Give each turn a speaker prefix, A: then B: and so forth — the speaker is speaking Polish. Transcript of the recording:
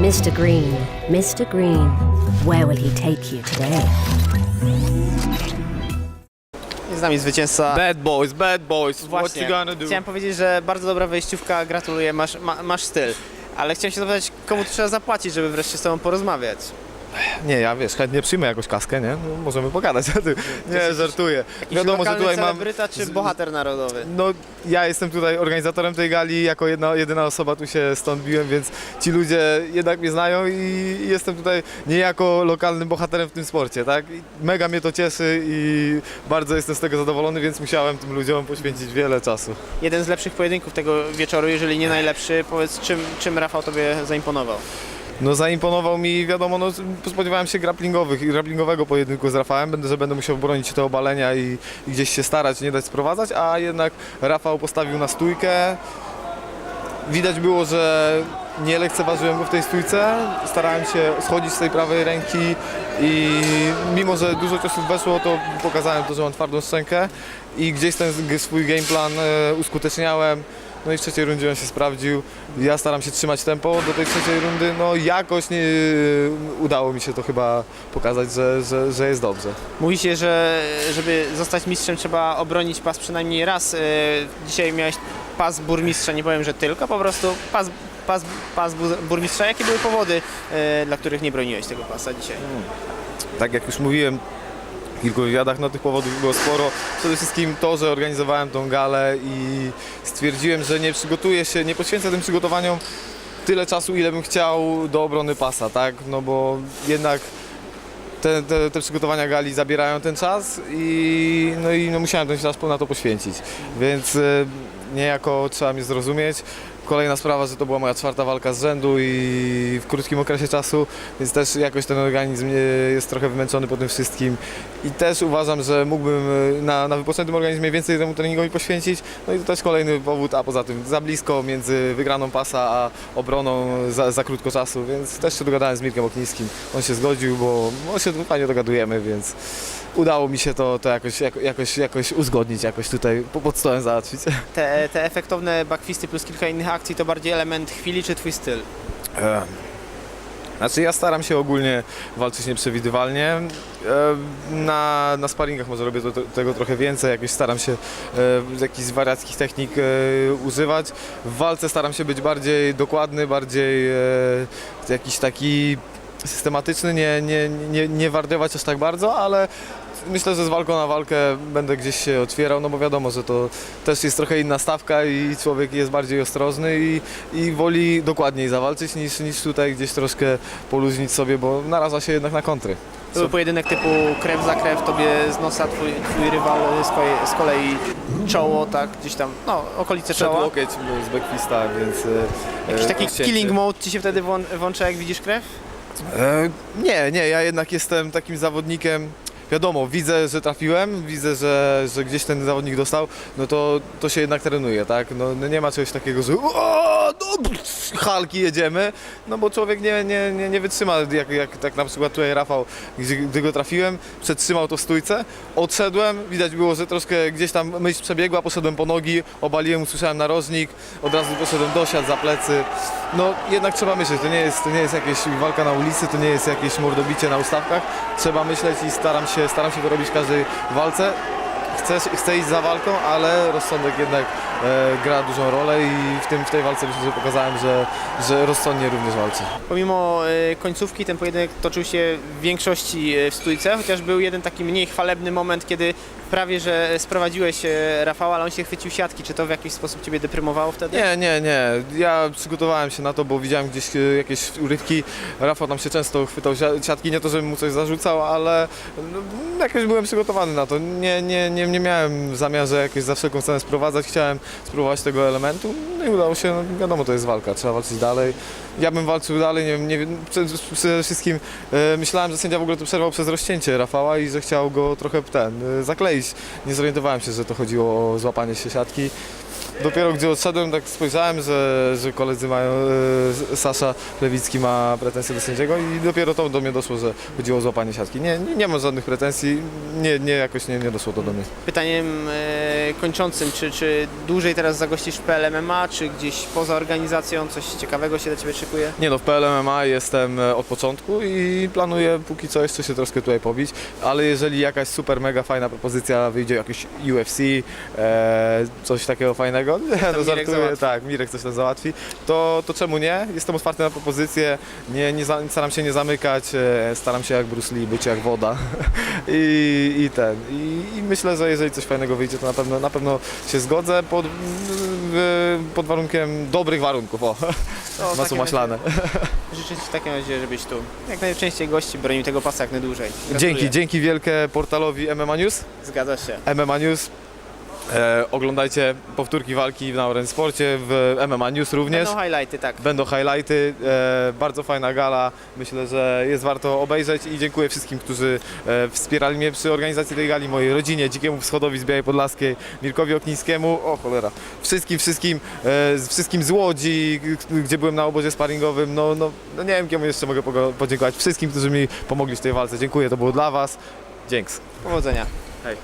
A: Mr. Green, Mr. Green, where will he take you today?
B: Jest z nami zwycięzca.
C: Bad boys, bad boys, what you gonna do?
B: Chciałem powiedzieć, że bardzo dobra wejściówka, gratuluję, masz, ma, masz styl. Ale chciałem się zapytać, komu tu trzeba zapłacić, żeby wreszcie z tobą porozmawiać?
C: Nie, ja wiesz, chętnie przyjmę jakąś kaskę, nie? No, możemy pogadać. Nie, żartuję. Wiadomo, że tutaj mam...
B: celebryta czy bohater narodowy?
C: No, ja jestem tutaj organizatorem tej gali, jako jedna, jedyna osoba tu się stąd biłem, więc ci ludzie jednak mnie znają i jestem tutaj niejako lokalnym bohaterem w tym sporcie, tak? I Mega mnie to cieszy i bardzo jestem z tego zadowolony, więc musiałem tym ludziom poświęcić wiele czasu.
B: Jeden z lepszych pojedynków tego wieczoru, jeżeli nie najlepszy. Powiedz, czym, czym Rafał tobie zaimponował?
C: No zaimponował mi, wiadomo, no, spodziewałem się grapplingowych, grapplingowego pojedynku z Rafałem, będę, że będę musiał bronić te obalenia i, i gdzieś się starać, nie dać sprowadzać, a jednak Rafał postawił na stójkę. Widać było, że nie lekceważyłem go w tej stójce, starałem się schodzić z tej prawej ręki i mimo, że dużo ciosów weszło, to pokazałem to, że mam twardą szczękę i gdzieś ten swój game plan e, uskuteczniałem. No i w trzeciej rundzie on się sprawdził. Ja staram się trzymać tempo do tej trzeciej rundy. No jakoś nie udało mi się to chyba pokazać, że, że, że jest dobrze.
B: Mówi się, że żeby zostać mistrzem trzeba obronić pas przynajmniej raz. E, Dzisiaj miałeś pas burmistrza, nie powiem, że tylko, po prostu pas, pas, pas bu- burmistrza. Jakie były powody, e, dla których nie broniłeś tego pasa dzisiaj?
C: tak jak już mówiłem kilku wywiadach, no tych powodów było sporo. Przede wszystkim to, że organizowałem tą galę i stwierdziłem, że nie przygotuję się, nie poświęcę tym przygotowaniom tyle czasu, ile bym chciał do obrony pasa, tak? No bo jednak te, te, te przygotowania gali zabierają ten czas i, no i no musiałem ten czas na to poświęcić. Więc e, niejako trzeba mnie zrozumieć. Kolejna sprawa, że to była moja czwarta walka z rzędu i w krótkim okresie czasu, więc też jakoś ten organizm jest trochę wymęczony po tym wszystkim. I też uważam, że mógłbym e, na, na wypoczętym organizmie więcej temu treningowi poświęcić. No i to też kolejny powód, a poza tym za blisko między wygraną pasa a obroną za, za krótko czasu, więc też się dogadałem z Mirkiem Okniskim. On się zgodził, bo on się fajnie dogadujemy, więc udało mi się to, to jakoś, jako- jakoś, jakoś uzgodnić, jakoś tutaj po- pod stołem załatwić.
B: Te, te efektowne backfisty plus kilka innych akcji to bardziej element chwili czy twój styl?
C: E, Znaczy ja staram się ogólnie walczyć nieprzewidywalnie. E, Na, na sparingach może robię to, tego trochę więcej, jakoś staram się e, jakichś wariackich technik e, używać. W walce staram się być bardziej dokładny, bardziej e, jakiś taki systematyczny, nie, nie, nie, nie wardywać aż tak bardzo, ale myślę, że z walką na walkę będę gdzieś się otwierał, no bo wiadomo, że to też jest trochę inna stawka i człowiek jest bardziej ostrożny i, i woli dokładniej zawalczyć niż, niż tutaj gdzieś troszkę poluźnić sobie, bo naraża się jednak na kontry.
B: To był pojedynek typu krew za krew, tobie z nosa, twój, twój rywal z kolei, z kolei czoło, tak, gdzieś tam, no, okolice
C: Przed
B: czoła.
C: łokieć z backfista, więc... e,
B: Jakiś
C: e,
B: taki
C: odcięty.
B: killing mode ci się wtedy włą- włącza, jak widzisz krew?
C: E, nie, nie, ja jednak jestem takim zawodnikiem. Wiadomo, widzę, że trafiłem, widzę, że, że gdzieś ten zawodnik dostał, no to, to się jednak trenuje, tak? No, no nie ma czegoś takiego, że o, no, halki jedziemy, no bo człowiek nie, nie, nie, nie wytrzyma, jak, jak tak na przykład tutaj Rafał, gdzie, gdy go trafiłem, przetrzymał to w stójce, odszedłem, widać było, że troszkę gdzieś tam myśl przebiegła, poszedłem po nogi, obaliłem, usłyszałem narożnik, od razu poszedłem dosiad za plecy, no jednak trzeba myśleć, to nie jest, to nie jest jakieś walka na ulicy, to nie jest jakieś mordobicie na ustawkach. Trzeba myśleć i staram się, staram się to robić w każdej walce. Chcę, chcę iść za walką, ale rozsądek jednak gra dużą rolę i w, tym, w tej walce myślę, że pokazałem, że, że rozsądnie również walczy.
B: Pomimo e, końcówki ten pojedynek toczył się w większości e, w stójce, chociaż był jeden taki mniej chwalebny moment, kiedy prawie że sprowadziłeś e, Rafała, ale on się chwycił siatki. Czy to w jakiś sposób ciebie deprymowało wtedy?
C: Nie, nie, nie. Ja przygotowałem się na to, bo widziałem gdzieś e, jakieś urywki. Rafał tam się często chwytał sia- siatki, nie to, żebym mu coś zarzucał, ale no, jakoś byłem przygotowany na to. Nie, nie, nie, nie miałem zamiarze jakoś za wszelką cenę sprowadzać. Chciałem spróbować tego elementu. No i udało się, no, wiadomo, to jest walka, trzeba walczyć dalej. Ja bym walczył dalej, nie wiem, nie przede wszystkim e, myślałem, że sędzia w ogóle to przerwał przez rozcięcie Rafała i że chciał go trochę ten, e, zakleić. Nie zorientowałem się, że to chodziło o złapanie się siatki. Dopiero gdzie odszedłem, tak spojrzałem, że, że koledzy mają, e, Sasza Lewicki ma pretensje do sędziego i dopiero to do mnie doszło, że chodziło o złapanie siatki. Nie, nie, nie mam żadnych pretensji, nie, nie jakoś nie, nie doszło to do mnie.
B: Pytaniem e, kończącym, czy, czy dłużej teraz zagościsz w PL MMA, czy gdzieś poza organizacją, coś ciekawego się dla Ciebie szykuje?
C: Nie no, w PLMMA jestem e, od początku i planuję póki co jeszcze się troszkę tutaj pobić, ale jeżeli jakaś super mega fajna propozycja wyjdzie, jakiś UFC, e, coś takiego fajnego, nie, no
B: Mirek
C: żartuję,
B: załatwi.
C: tak, Mirek coś tam załatwi, to, to czemu nie? Jestem otwarty na propozycje, nie, nie za, staram się nie zamykać, e, staram się jak Bruce Lee, być jak woda i, i ten, i, i myślę, że jeżeli coś fajnego wyjdzie, to na pewno, na pewno się zgodzę pod, w- pod warunkiem dobrych warunków, o,
B: To w
C: masło
B: takim
C: maślane.
B: Życzę Ci w takim razie, żebyś tu jak najczęściej gości bronił tego pasa jak najdłużej. Gratuluję.
C: Dzięki, dzięki wielkie portalowi MMA News.
B: Zgadza się.
C: MMA News. E, oglądajcie powtórki walki na Orange Sporcie, w MMA News również.
B: Będą highlighty, tak.
C: Będą highlighty, e, bardzo fajna gala, myślę, że jest warto obejrzeć i dziękuję wszystkim, którzy e, wspierali mnie przy organizacji tej gali, mojej rodzinie, Dzikiemu Wschodowi z Białej Podlaskiej, Mirkowi Oknińskiemu, o cholera, wszystkim, wszystkim, e, wszystkim z Łodzi, gdzie byłem na obozie sparingowym, no, no, no nie wiem, kiemu jeszcze mogę podziękować, wszystkim, którzy mi pomogli w tej walce, dziękuję, to było dla Was, dzięks.
B: Powodzenia.
C: Hej.